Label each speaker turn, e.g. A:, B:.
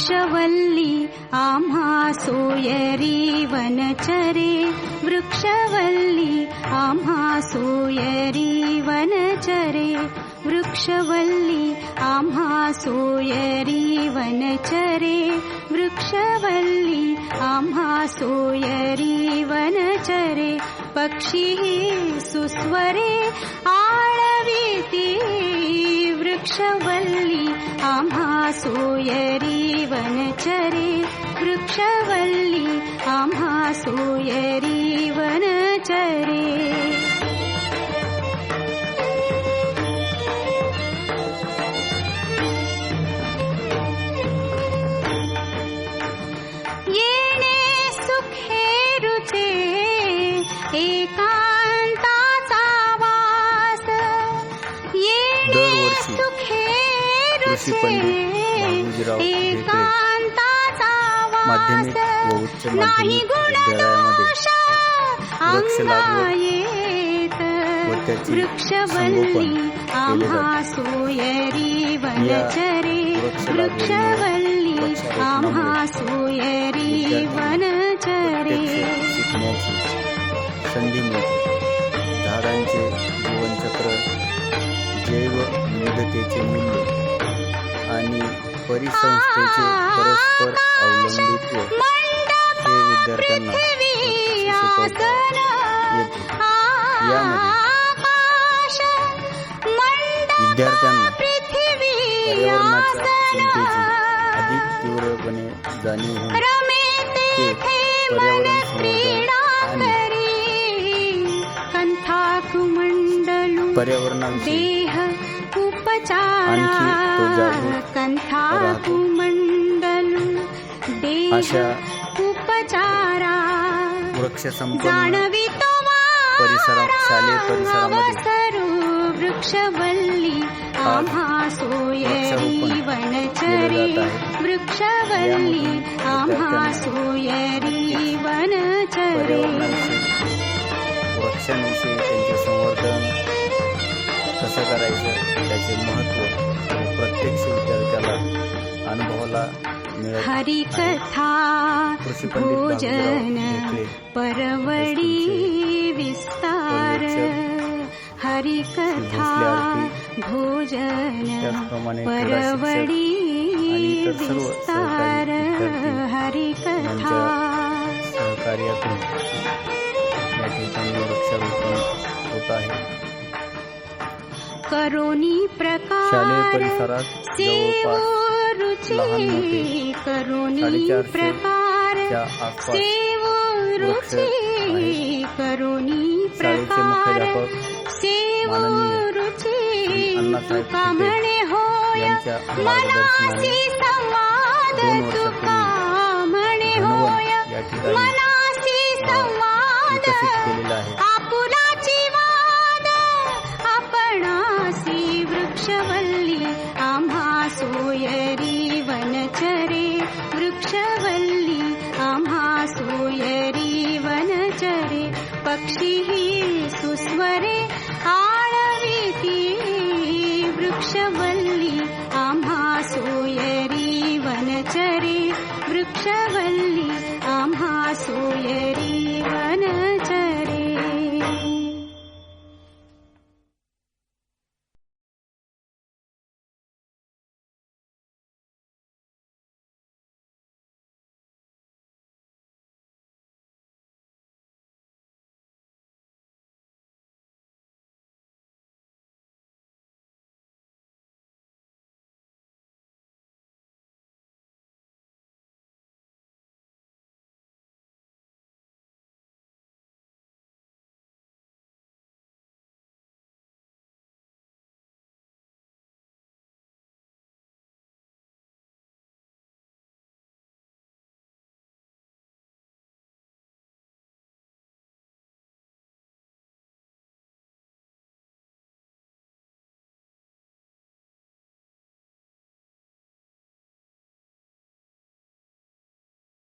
A: वृक्षवल्ली आम्हा सोयरी वनचरे वृक्षवल्ली आम्हा सोयरी वनचरे वृक्षवल्ली आम्हा सोयरी वनचरे वृक्षवल्ली आम्हा सोयरी वनचरे पक्षी सुस्वरे आळवीती वृक्षवल्ली आहासूयरीवन चरे वृक्षवल्ली आम् सूयरीवन सुखे
B: कृषी पंडित भाऊजीराव
A: एकांताचा
B: माध्यमिक व उच्च माध्यमिक विद्यालयामध्ये वृक्ष लागवड व त्याची संगोपन केले
A: सोयरी वनचरे
B: वृक्ष लागवडीमुळे
A: वृक्षवल्ली
B: वृक्षारोपणामुळे
A: आम्हा सोयरी
B: विद्यार्थ्यांना
A: वनचरे.
B: प्रत्यक्ष शिकण्याची संधी मिळते. जैव विविधतेचे मूल्य आणि परिसंस्थेचे परस्पर अवलंबित्व हे विद्यार्थ्यांना शिकवता येते. यामध्ये विद्यार्थ्यांना पर्यावरणाच्या चिंतेची अधिक तीव्रपणे जाणीव होऊन ते पर्यावरण संवर्धन आणि पर्यावरणाविषयी.
A: देह उपचारा
B: जागरूक
A: कंथाकुमंडलू देह
B: अशा
A: उपचारा
B: वृक्ष संपन्न
A: जाणवितो
B: परिसरा शालेय परिसरामध्ये.
A: अवसरू वृक्षवल्ली आम्हा सोयरी वनचरे. वृक्षवल्ली आम्हा सोयरी वनचरे.
B: वृक्षांविषयी त्यांचे संवर्धन कसं करायचं त्याचे महत्त्व प्रत्यक्ष विद्यार्थ्याला अनुभवाला कृषी पंडित
A: भोजन परवडी विस्तार हरिकथा भोजन
B: त्याचप्रमाणे क्रीडा शिक्षक
A: परवडी विस्तार
B: विद्यार्थी
A: हरिकथा
B: सहकार्यातून या ठिकाणी वृक्षारोपण होत आहे.
A: करोनी प्रकार
B: परिसरात जवळपास
A: रुची
B: लहान मोठे
A: करोनी
B: साडेचारशे
A: प्रकार
B: च्या आसपास वृक्ष
A: रुची करोनी
B: शाळेचे
A: प्रकार
B: मुख्याध्यापक माननीय
A: रुची
B: श्री अण्णासाहेब थिटे यांच्या मार्गदर्शनाने
A: संवाद
B: दोन वर्षापूर्वी
A: म्हणे
B: धनवन
A: होय.
B: या ठिकाणी
A: मनासी
B: अ,
A: संवाद
B: विकसित केलेला आहे.
A: सूयरी वनचरे पक्षिः सुस्वरे